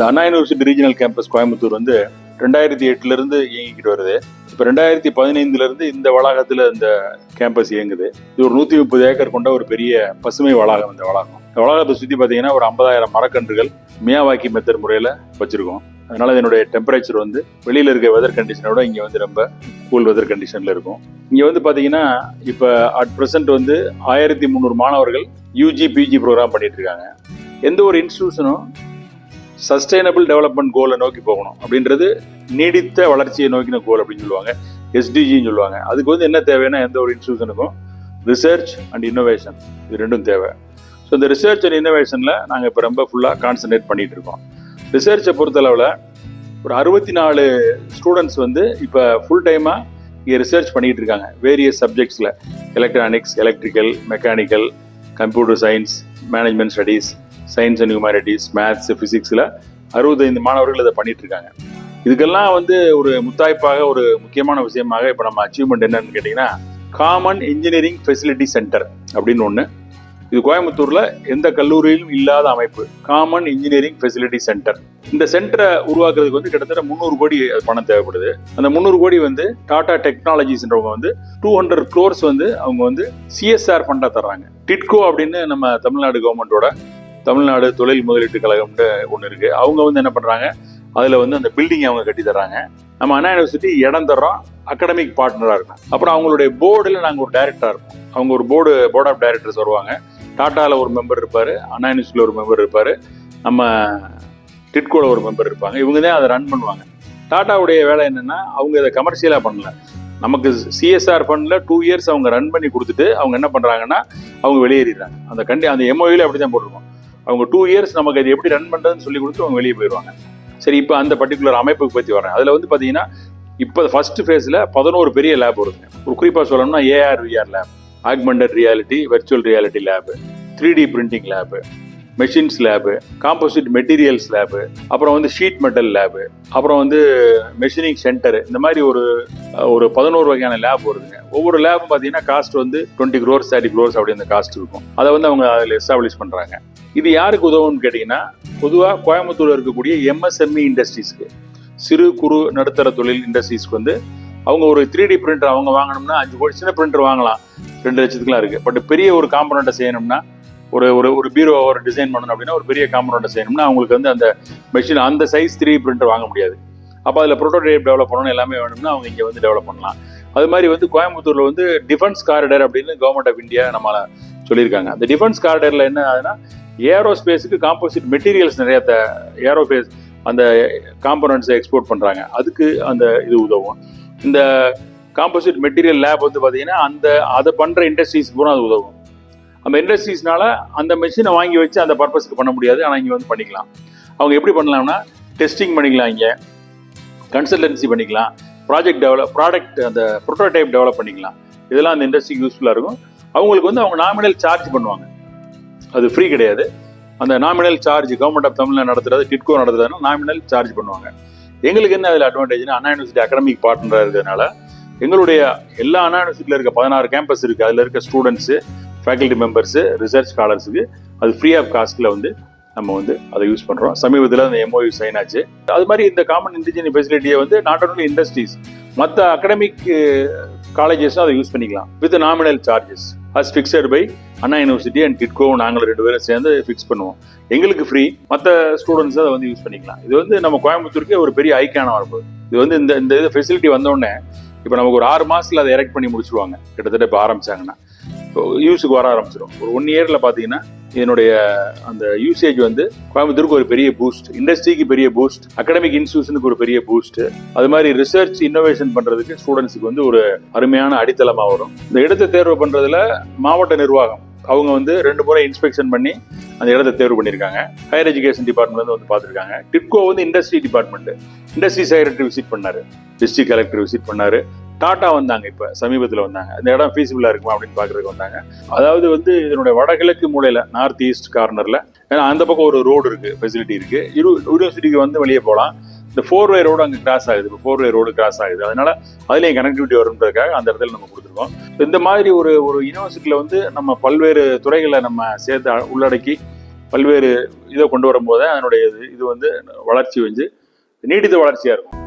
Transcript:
இந்த Anna university regional campus Coimbatore வந்து ரெண்டாயிரத்தி எட்டுல இருந்து இயங்கிக்கிட்டு வருது. இப்போ ரெண்டாயிரத்தி பதினைந்துல இருந்து இந்த வளாகத்துல இந்த கேம்பஸ் இயங்குது. இது ஒரு நூத்தி முப்பது ஏக்கர் கொண்ட ஒரு பெரிய பசுமை வளாகம் இந்த வளாகம். இந்த வளாகத்தை சுத்தி பாத்தீங்கன்னா ஒரு ஐம்பதாயிரம் மரக்கன்றுகள் மியாவாக்கி மெத்தட் முறையில வச்சிருக்கோம். அதனால இதனுடைய டெம்பரேச்சர் வந்து வெளியில இருக்க வெதர் கண்டிஷனோட இங்க வந்து ரொம்ப கூல் வெதர் கண்டிஷன்ல இருக்கும். இங்க வந்து பாத்தீங்கன்னா இப்ப அட் பிரசன்ட் வந்து ஆயிரத்தி முந்நூறு மாணவர்கள் யூஜி பிஜி ப்ரோக்ராம் பண்ணிட்டு இருக்காங்க. எந்த ஒரு இன்ஸ்டியூஷனும் சஸ்டைனபிள் டெவலப்மெண்ட் கோலை நோக்கி போகணும் அப்படின்றது நீடித்த வளர்ச்சியை நோக்கின கோல் அப்படின்னு சொல்லுவாங்க. எஸ்டிஜின்னு சொல்லுவாங்க. அதுக்கு வந்து என்ன தேவைன்னா எந்த ஒரு இன்ஸ்டியூஷனுக்கும் ரிசர்ச் அண்ட் இன்னோவேஷன் இது ரெண்டும் தேவை. ஸோ இந்த ரிசர்ச் அண்ட் இன்னோவேஷனில் நாங்கள் இப்போ ரொம்ப ஃபுல்லாக கான்சன்ட்ரேட் பண்ணிகிட்டு இருக்கோம். ரிசர்ச்சை பொறுத்தளவில் ஒரு அறுபத்தி நாலு ஸ்டூடெண்ட்ஸ் வந்து இப்போ ஃபுல் டைமாக இங்கே ரிசர்ச் பண்ணிகிட்டு இருக்காங்க. Various சப்ஜெக்ட்ஸில் electronics electrical mechanical computer science management studies science and humanities maths ஃபிசிக்ஸில் அறுபத்தைந்து மாணவர்கள் இதை பண்ணிகிட்ருக்காங்க இதுக்கெல்லாம் வந்து ஒரு முத்தாய்ப்பாக ஒரு முக்கியமான விஷயமாக இப்போ நம்ம அச்சீவ்மெண்ட் என்னன்னு கேட்டிங்கன்னா காமன் இன்ஜினியரிங் ஃபெசிலிட்டி சென்டர் அப்படின்னு ஒன்று இது கோயம்புத்தூரில் எந்த கல்லூரியிலும் இல்லாத அமைப்பு. காமன் இன்ஜினியரிங் ஃபெசிலிட்டி சென்டர் இந்த சென்டரை உருவாக்குறதுக்கு வந்து கிட்டத்தட்ட முந்நூறு கோடி அது பணம் தேவைப்படுது. அந்த முந்நூறு கோடி வந்து டாடா டெக்னாலஜிஸ்ன்றவங்க வந்து டூ ஹண்ட்ரட் க்ரோர்ஸ் வந்து அவங்க வந்து சிஎஸ்ஆர் ஃபண்டாக தர்றாங்க. டிட்கோ அப்படின்னு நம்ம தமிழ்நாடு கவர்மெண்டோட தமிழ்நாடு தொழில் முதலீட்டு கழகம்னு ஒன்று இருக்குது அவங்க வந்து என்ன பண்ணுறாங்க அதில் வந்து அந்த பில்டிங் அவங்க கட்டி தர்றாங்க. நம்ம அண்ணா யூனிவர்சிட்டி இடம் தர்றோம். அகடமிக் பார்ட்னராக இருக்கும் அப்புறம் அவங்களுடைய போர்டில் நாங்கள் ஒரு டைரக்டராக இருப்போம் அவங்க ஒரு போர்டு போர்ட் ஆஃப் டைரக்டர்ஸ் வருவாங்க. டாட்டாவில் ஒரு மெம்பர் இருப்பார். அண்ணா யூனிவர்சிட்டியில் ஒரு மெம்பர் இருப்பார். நம்ம டிட்கோல ஒரு மெம்பர் இருப்பாங்க. இவங்க தான் அதை ரன் பண்ணுவாங்க. டாட்டாவுடைய வேலை என்னென்னா அவங்க இதை கமர்ஷியலாக பண்ணல. நமக்கு சிஎஸ்ஆர் ஃபண்டில் டூ இயர்ஸ் அவங்க ரன் பண்ணி கொடுத்துட்டு அவங்க என்ன பண்ணுறாங்கன்னா அவங்க வெளியேறிடுறாங்க. அந்த கண்டி அந்த எம்ஓவில அப்படி தான் போட்டிருக்கோம். அவங்க டூ இயர்ஸ் நமக்கு அது எப்படி ரன் பண்ணுறதுன்னு சொல்லி கொடுத்து அவங்க வெளியே போயிடுவாங்க. சரி இப்போ அந்த பர்டிகுலர் அமைப்புக்கு பற்றி வரேன் அதில் வந்து பார்த்தீங்கன்னா இப்போ ஃபர்ஸ்ட் ஃபேஸில் பதினோரு பெரிய லேப் வருதுங்க. ஒரு குறிப்பாக சொல்லணும்னா AR VR lab augmented reality virtual reality lab three D printing lab machines lab composite materials lab அப்புறம் வந்து ஷீட் மெட்டல் லேபு அப்புறம் வந்து மெஷினிங் சென்டர் இந்த மாதிரி ஒரு ஒரு பதினோரு வகையான லேப் வருதுங்க. ஒவ்வொரு லேபும் பார்த்தீங்கன்னா காஸ்ட் வந்து டுவெண்ட்டி க்ரோர்ஸ் தேர்ட்டி க்ரோர்ஸ் அப்படி அந்த காஸ்ட் இருக்கும். அதை வந்து அவங்க அதில் எஸ்டாப்ளிஷ் பண்ணுறாங்க இது யாருக்கு உதவும்னு கேட்டிங்கன்னா பொதுவாக கோயம்புத்தூரில் இருக்கக்கூடிய எம்எஸ்எம்இ இண்டஸ்ட்ரீஸ்க்கு சிறு குறு நடுத்தர தொழில் இண்டஸ்ட்ரீஸ்க்கு வந்து அவங்க ஒரு த்ரீ டி பிரிண்டர் அவங்க வாங்கணும்னா அஞ்சு கோடி சின்ன பிரிண்டர் வாங்கலாம். ரெண்டு லட்சத்துக்குலாம் இருக்குது பட் பெரிய ஒரு காம்பனண்ட்டை செய்யணும்னா ஒரு ஒரு ஒரு பீரோ ஒரு டிசைன் பண்ணணும் அப்படின்னா ஒரு பெரிய காம்பனோட செய்யணும்னா அவங்களுக்கு வந்து அந்த மெஷின் அந்த சைஸ் த்ரீ பிரிண்டர் வாங்க முடியாது. அப்போ அதில் ப்ரோட்டோடைப் டெவலப் பண்ணணும் எல்லாமே வேணும்னா அவங்க இங்கே வந்து டெவலப் பண்ணலாம். அது மாதிரி வந்து கோயம்புத்தூரில் வந்து டிஃபென்ஸ் காரிடர் அப்படின்னு கவர்மெண்ட் ஆஃப் இந்தியா நம்மள சொல்லியிருக்காங்க. அந்த டிஃபென்ஸ் காரிடரில் என்ன ஆகுதுன்னா ஏரோஸ்பேஸுக்கு காம்போசிட் மெட்டீரியல்ஸ் நிறைய ஏரோஸ்பேஸ் அந்த காம்பனன்ட்ஸை எக்ஸ்போர்ட் பண்ணுறாங்க அதுக்கு அந்த இது உதவும். இந்த காம்போசிட் மெட்டீரியல் லேப் வந்து பார்த்தீங்கன்னா அந்த அதை பண்ணுற இண்டஸ்ட்ரீஸ் பூரா அது உதவும். அந்த இண்டஸ்ட்ரீஸ்னால அந்த மெஷினை வாங்கி வச்சு அந்த பர்பஸ்க்கு பண்ண முடியாது. ஆனால் இங்கே வந்து பண்ணிக்கலாம். அவங்க எப்படி பண்ணலாம்னா டெஸ்டிங் பண்ணிக்கலாம் இங்கே. கன்சல்டன்சி பண்ணிக்கலாம். ப்ராஜெக்ட் டெவலப் ப்ராடக்ட் அந்த ப்ரோட்டோடைப் டெவலப் பண்ணிக்கலாம். இதெல்லாம் அந்த இண்டஸ்ட்ரிக்கு யூஸ்ஃபுல்லாக இருக்கும். அவங்களுக்கு வந்து அவங்க நாமினல் சார்ஜ் பண்ணுவாங்க. அது ஃப்ரீ கிடையாது. அந்த nominal charge government of Tamil Nadu நடத்துறது டிட்கோ நடத்துறதுனா நாமினல் சார்ஜ் பண்ணுவாங்க. எங்களுக்கு என்ன அதில் அட்வான்டேஜ்னா அண்ணா யூனிவர்சிட்டி அகடமிக் பார்ட்னராக இருக்கிறதுனால எங்களுடைய எல்லா அண்ணா யூனிவர்சிட்டியில் இருக்க பதினாறு கேம்பஸ் இருக்குது அதில் இருக்க ஸ்டூடெண்ட்ஸு ஃபேக்கல்டி மெம்பர்ஸு ரிசர்ச் ஸ்காலர்ஸுக்கு அது ஃப்ரீ ஆஃப் காஸ்ட்டில் வந்து நம்ம வந்து அதை யூஸ் பண்ணுறோம் சமீபத்தில் அந்த எம்ஓயு சைன் ஆச்சு. அது மாதிரி இந்த காமன் இன்டிஜினி ஃபெசிலிட்டியை வந்து நாட் ஓன்லி இண்டஸ்ட்ரீஸ் மற்ற அகடமிக் காலேஜஸும் அதை யூஸ் பண்ணிக்கலாம். With nominal charges as fixed by Anna university and TIDCO நாங்கள் ரெண்டு பேரும் சேர்ந்து ஃபிக்ஸ் பண்ணுவோம். எங்களுக்கு ஃப்ரீ மற்ற ஸ்டூடெண்ட்ஸ் அதை வந்து யூஸ் பண்ணிக்கலாம். இது வந்து நம்ம கோயம்புத்தூருக்கே ஒரு பெரிய ஐக்கான வரப்பு இது வந்து இந்த இந்த இது ஃபெசிலிட்டி வந்தோடனே இப்போ நமக்கு ஒரு ஆறு மாதத்தில் அதை எரெக்ட் பண்ணி முடிச்சிருவாங்க. கிட்டத்தட்ட இப்போ ஆரம்பிச்சாங்கன்னா. யூஸுக்கு வர ஆரம்பிச்சிடும் ஒரு ஒன் இயரில் பார்த்தீங்கன்னா இதனுடைய அந்த யூசேஜ் வந்து கோயம்புத்தூருக்கு ஒரு பெரிய பூஸ்ட் இண்டஸ்ட்ரிக்கு பெரிய பூஸ்ட் அகடமிக் இன்ஸ்டியூஷனுக்கு ஒரு பெரிய பூஸ்ட் அது மாதிரி ரிசர்ச் இன்னோவேஷன் பண்றதுக்கு ஸ்டூடெண்ட்ஸுக்கு வந்து ஒரு அருமையான அடித்தளமா வரும். இந்த இடத்தை தேர்வு பண்றதுல மாவட்ட நிர்வாகம் அவங்க வந்து ரெண்டு முறை இன்ஸ்பெக்ஷன் பண்ணி அந்த இடத்தை தேர்வு பண்ணியிருக்காங்க. ஹையர் எஜுகேஷன் டிபார்ட்மெண்ட் வந்து வந்து பார்த்துருக்காங்க. டிட்கோ வந்து industry department industry secretary visit பண்ணாரு. டிஸ்ட்ரிக்ட் கலெக்டர் விசிட் பண்ணாரு. டாட்டா வந்தாங்க இப்போ சமீபத்தில் வந்தாங்க. இந்த இடம் ஃபீஸிபிளாக இருக்குமா அப்படின்னு பார்க்குறதுக்கு வந்தாங்க. அதாவது வந்து இதனுடைய வடகிழக்கு மூலையில் நார்த் ஈஸ்ட் கார்னரில் ஏன்னா அந்த பக்கம் ஒரு ரோடு இருக்குது ஃபெசிலிட்டி இருக்குது இரு யூனிவர்சிட்டிக்கு வந்து வெளியே போகலாம் இந்த ஃபோர் வே ரோடு அங்கே கிராஸ் ஆகுது. இப்போ ஃபோர் வே ரோடு கிராஸ் ஆகுது. அதனால அதுலேயும் கனெக்டிவிட்டி வரும்ன்றதுக்காக அந்த இடத்துல நம்ம கொடுத்துருக்கோம். இந்த மாதிரி ஒரு ஒரு யூனிவர்சிட்டியில் வந்து நம்ம பல்வேறு துறைகளை நம்ம சேர்த்து உள்ளடக்கி பல்வேறு இதை கொண்டு வரும்போது அதனுடைய இது இது வந்து வளர்ச்சி வந்து நீடித்த வளர்ச்சியாக இருக்கும்.